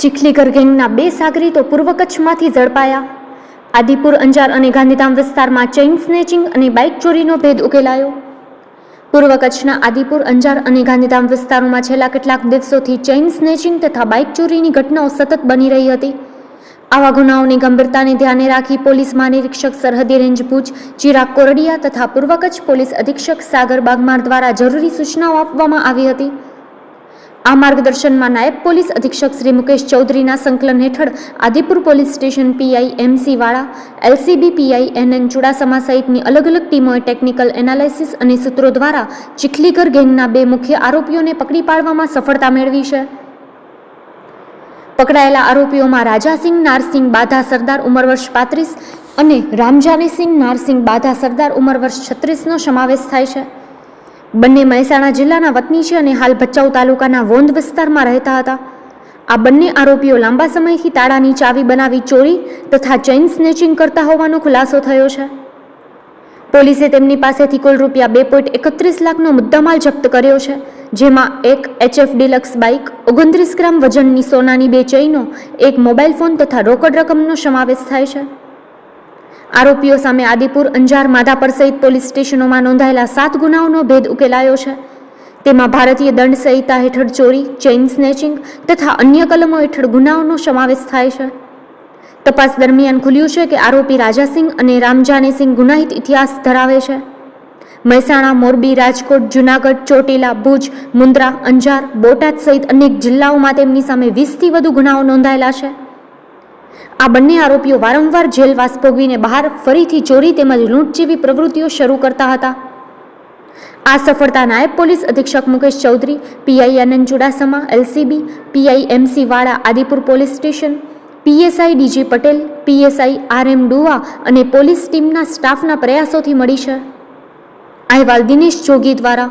ચીખલીગર ગેંગના બે સાગરીતો પૂર્વ કચ્છમાંથી ઝડપાયા. આદિપુર, અંજાર અને ગાંધીધામ વિસ્તારમાં ચેઇન સ્નેચિંગ અને બાઇક ચોરીનો ભેદ ઉકેલાયો. પૂર્વ કચ્છના આદિપુર, અંજાર અને ગાંધીધામ વિસ્તારોમાં છેલ્લા કેટલાક દિવસોથી ચેઇન સ્નેચિંગ તથા બાઇક ચોરીની ઘટનાઓ સતત બની રહી હતી. આવા ગુનાઓની ગંભીરતાને ધ્યાને રાખી પોલીસ મહાનિરીક્ષક સરહદી રેન્જ ભુજ, ચિરાગ કોરડિયા તથા પૂર્વ કચ્છ પોલીસ અધિક્ષક સાગર બાગમાર દ્વારા જરૂરી સૂચનાઓ આપવામાં આવી હતી. આ માર્ગદર્શનમાં નાયબ પોલીસ અધિક્ષક શ્રી મુકેશ ચૌધરીના સંકલન હેઠળ Adipur police station PI MC Vala LCB PI NN Chudasama સહિતની અલગ અલગ ટીમોએ ટેકનિકલ એનાલિસિસ અને સૂત્રો દ્વારા ચીખલીગર ગેંગના બે મુખ્ય આરોપીઓને પકડી પાડવામાં સફળતા મેળવી છે. પકડાયેલા આરોપીઓમાં રાજાસિંહ, નારસિંહ બાધા સરદાર ઉંમર વર્ષ પાંત્રીસ અને રામજાનીસિંહ, નારસિંહ બાધા સરદાર ઉંમર વર્ષ છત્રીસનો સમાવેશ થાય છે. બંને મહેસાણા જિલ્લાના વતની છે અને હાલ ભચાઉ તાલુકાના વોંધ વિસ્તારમાં રહેતા હતા. આ બંને આરોપીઓ લાંબા સમયથી તાળાની ચાવી બનાવી ચોરી તથા ચેઇન સ્નેચિંગ કરતા હોવાનો ખુલાસો થયો છે. પોલીસે તેમની પાસેથી કુલ રૂપિયા બે પોઈન્ટ એકત્રીસ લાખનો મુદ્દામાલ જપ્ત કર્યો છે, જેમાં એક એચએફ ડિલક્સ બાઇક, ઓગણત્રીસ ગ્રામ વજનની સોનાની બે ચૈનો એક મોબાઈલ ફોન તથા રોકડ રકમનો સમાવેશ થાય છે. આરોપીઓ સામે આદિપુર, અંજાર, માધાપર સહિત પોલીસ સ્ટેશનોમાં નોંધાયેલા સાત ગુનાઓનો ભેદ ઉકેલાયો છે. તેમાં ભારતીય દંડ સંહિતા હેઠળ ચોરી, ચેઇન સ્નેચિંગ તથા અન્ય કલમો હેઠળ ગુનાઓનો સમાવેશ થાય છે. તપાસ દરમિયાન ખુલ્યું છે કે આરોપી રાજાસિંહ અને રામજાનેસિંહ ગુનાહિત ઇતિહાસ ધરાવે છે. મહેસાણા, મોરબી, રાજકોટ, જુનાગઢ, ચોટીલા, ભુજ, મુન્દ્રા, અંજાર, બોટાદ સહિત અનેક જિલ્લાઓમાં તેમની સામે વીસથી વધુ ગુનાઓ નોંધાયેલા છે. આ બંને આરોપીઓ વારંવાર જેલવાસ ભોગવીને બહાર ફરીથી ચોરી તેમજ લૂંટ જેવી પ્રવૃત્તિઓ શરૂ કરતા હતા. આ સફળતા નાયબ પોલીસ અધિક્ષક Mukesh Chaudhary PI Anand Chudasama LCB PI MC Vala, Adipur police station PSI DG Patel PSI R M Duva અને પોલીસ ટીમના સ્ટાફના પ્રયાસોથી મળી છે. અહેવાલ દિનેશ જોગી દ્વારા